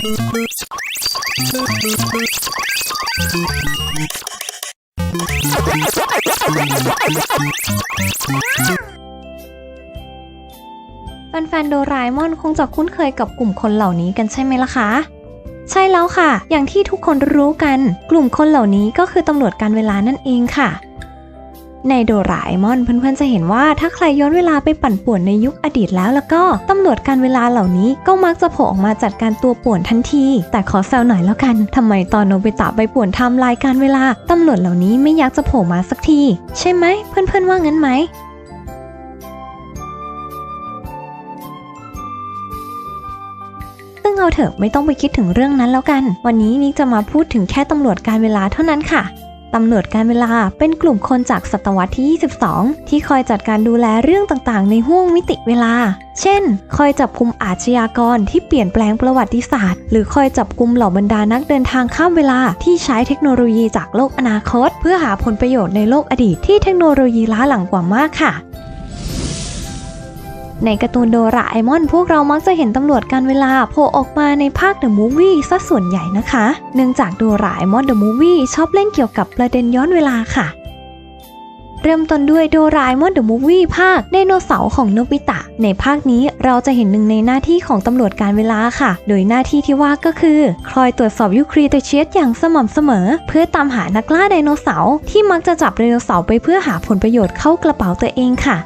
แฟนๆโดราเอมอนคงจะคุ้นเคยกับกลุ่มคนเหล่านี้กันใช่ไหมล่ะคะใช่แล้วค่ะ อย่างที่ทุกคนรู้กัน กลุ่มคนเหล่านี้ก็คือตำรวจการเวลานั่นเองค่ะ ในโดราเอมอนเพื่อนๆจะเห็นว่าถ้าใครย้อนเวลาไปปั่นป่วนในยุคอดีตแล้วแล้วก็ตำรวจการเวลาเหล่านี้ก็มักจะโผล่ออกมาจัดการตัวป่วนทันที แต่ขอแซวหน่อยแล้วกันทำไมตอนโนบิตะไปป่วนทม์ไลน์การเวลาตำรวจเหล่านี้ไม่อยากจะโผล่มาสักที ใช่ไหมเพื่อนๆว่างั้นไหมซึ่งเอาเถอะไม่ต้องไปคิดถึงเรื่องนั้นแล้วกัน วันนี้นิกจะมาพูดถึงแค่ตำรวจการเวลาเท่านั้นค่ะ ตำรวจการเวลาเป็นกลุ่มคนจากศตวรรษที่ 22 ที่คอยจัดการดูแลเรื่องต่างๆ ในห้วงมิติเวลา เช่น คอยจับกลุ่มอาชญากรที่เปลี่ยนแปลงประวัติศาสตร์ หรือคอยจับกลุ่มเหล่าบรรดานักเดินทางข้ามเวลาที่ใช้เทคโนโลยีจากโลกอนาคต เพื่อหาผลประโยชน์ในโลกอดีตที่เทคโนโลยีล้าหลังกว่ามากค่ะ ในการ์ตูนโดราเอมอนพวกเรามักจะเห็นตำรวจการเวลาโผล่ออกมาในภาคเดอะมูฟวี่ซะส่วนใหญ่นะคะ เนื่องจากโดราเอมอนเดอะมูฟวี่ชอบเล่นเกี่ยวกับประเด็นย้อนเวลาค่ะ เริ่มต้นด้วยโดราเอมอนเดอะมูฟวี่ภาคไดโนเสาร์ของโนบิตะ ในภาคนี้เราจะเห็นหนึ่งในหน้าที่ของตำรวจการเวลาค่ะ โดยหน้าที่ที่ว่าก็คือ คอยตรวจสอบยูครีเตเชียสอย่างสม่ำเสมอ เพื่อตามหานักล่าไดโนเสาร์ที่มักจะจับไดโนเสาร์ไปเพื่อหาผลประโยชน์เข้ากระเป๋าตัวเองค่ะ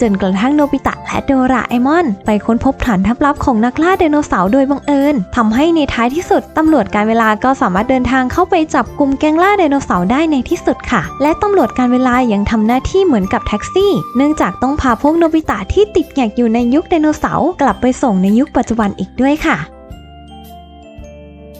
จนกระทั่งโนบิตะและโดราเอมอน ไปค้นพบฐานทัพลับของนักล่าไดโนเสาร์โดยบังเอิญทำให้ในท้ายที่สุดตำรวจการเวลาก็สามารถเดินทางเข้าไปจับกลุ่มแก๊งล่าไดโนเสาร์ได้ในที่สุดค่ะ และตำรวจการเวลายังทำหน้าที่เหมือนกับแท็กซี่ เนื่องจากต้องพาพวกโนบิตะที่ติดแงกอยู่ในยุคไดโนเสาร์กลับไปส่งในยุคปัจจุบันอีกด้วยค่ะ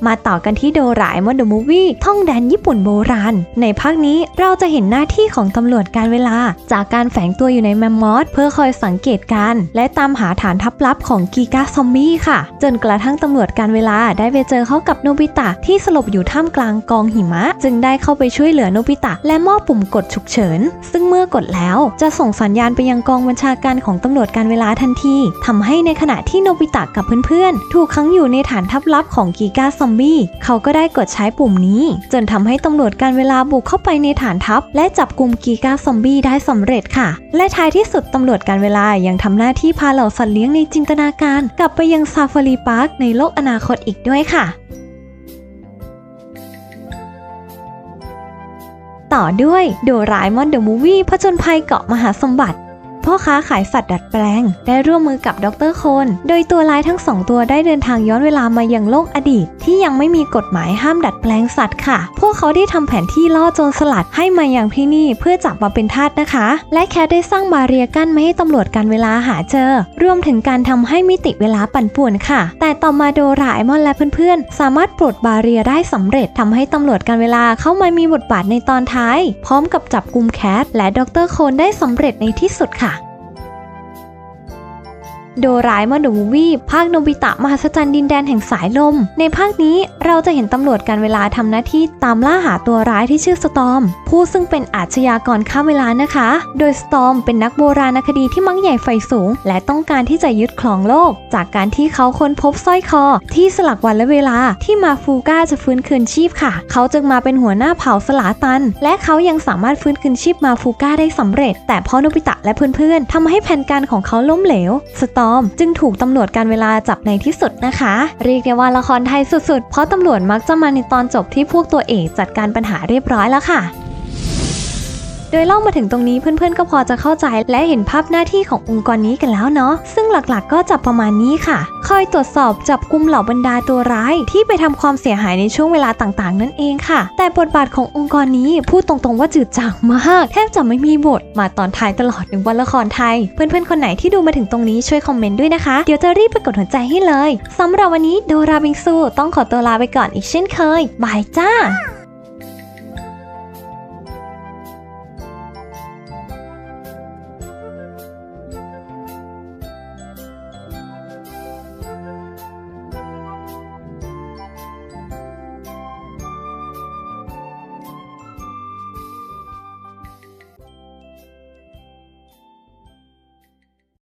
มาต่อกันที่โดราเอมอนเดอะมูฟวี่ท่องแดนญี่ปุ่นโบราณ ในภาคนี้เราจะเห็นหน้าที่ของตำรวจการเวลา จากการแฝงตัวอยู่ในแมมมอสเพื่อคอยสังเกตการ และตามหาฐานทัพลับของกีกาซอมบี้ค่ะ จนกระทั่งตำรวจการเวลาได้ไปเจอเขากับโนบิตะที่สลบอยู่ท่ามกลางกองหิมะ จึงได้เข้าไปช่วยเหลือโนบิตะและมอบปุ่มกดฉุกเฉิน ซึ่งเมื่อกดแล้วจะส่งสัญญาณไปยังกองบัญชาการของตำรวจการเวลาทันทีทำให้ในขณะที่โนบิตะกับเพื่อนๆ ถูกขังอยู่ในฐานทัพลับของกีกาซอมบี้ เขาก็ได้กดใช้ปุ่มนี้ จนทำให้ตำรวจการเวลาบุกเข้าไปในฐานทัพ และจับกลุ่มกีกาซอมบี้ได้สำเร็จค่ะ และท้ายที่สุดตำรวจการเวลายังทำหน้าที่พาเหล่าสัตว์เลี้ยงในจินตนาการ กลับไปยังซาฟารีพาร์คในโลกอนาคตอีกด้วยค่ะ ต่อด้วยโดราเอมอนเดอะมูวี่ผจญภัยเกาะมหาสมบัติ พ่อค้าขายสัตว์ดัดแปลง ได้ร่วมมือกับดรโคน โดยตัวร้ายทั้งสองตัวได้เดินทางย้อนเวลามายังโลกอดีต ที่ยังไม่มีกฎหมายห้ามดัดแปลงสัตว์ค่ะ พวกเขาได้ทำแผนที่ล่อโจรสลัดให้มาอย่างที่นี่เพื่อจับมาเป็นทาสนะคะ และแคทได้สร้างบาเรียกั้นไม่ให้ตำรวจการเวลาหาเจอ รวมถึงการทำให้มิติเวลาปั่นป่วนค่ะ แต่ต่อมาโดราเอมอนและเพื่อนๆ สามารถปลดบาเรียได้สำเร็จทำให้ตำรวจการเวลาเข้ามามีบทบาทในตอนท้าย พร้อมกับจับกลุ่มแคทและดรโคนได้สำเร็จในที่สุดค่ะ โดราเอมอนเดอะมูวี่ภาคโนบิตะมหัศจรรย์ดินแดนแห่งสายลม ในภาคนี้เราจะเห็นตำรวจการเวลาทำหน้าที่ตามล่าหาตัวร้ายที่ชื่อสตอม ผู้ซึ่งเป็นอาชญากรข้ามเวลานะคะ โดยสตอมเป็นนักโบราณคดีที่มักใหญ่ไฟสูง และต้องการที่จะยึดครองโลก จากการที่เขาค้นพบสร้อยคอ ที่สลักวันและเวลาที่มาฟูก้าจะฟื้นคืนชีพค่ะ เขาจึงมาเป็นหัวหน้าเผ่าสลาตัน และเขายังสามารถฟื้นคืนชีพมาฟูก้าได้สำเร็จ แต่พราะโนบิตะและเพื่อนๆทำให้แผนการของเขาล้มเหลว สตอม จึงถูกตำรวจการเวลาจับในที่สุดนะคะ เรียกได้ว่าละครไทยสุดๆ เพราะตำรวจมักจะมาในตอนจบที่พวกตัวเอกจัดการปัญหาเรียบร้อยแล้วค่ะ โดยเล่ามาถึงตรงนี้เพื่อนๆ ก็พอจะเข้าใจและเห็นภาพหน้าที่ขององค์กรนี้กันแล้วเนาะซึ่งหลักๆก็จะประมาณนี้ค่ะ คอยตรวจสอบจับกลุ่มเหล่าบรรดาตัวร้าย ที่ไปทำความเสียหายในช่วงเวลาต่างๆ นั่นเองค่ะ แต่บทบาทขององค์กรนี้พูดตรงๆว่าจืดจางมาก แทบจะไม่มีบทมาตอนท้ายตลอดหนึ่งวันละครไทย เพื่อนๆ คนไหนที่ดูมาถึงตรงนี้ช่วยคอมเมนต์ด้วยนะคะ เดี๋ยวจะรีบไปกดหัวใจให้เลยสำหรับวันนี้โดราบิงซูต้องขอตัวลาไปก่อนอีกเช่นเคยบายจ้า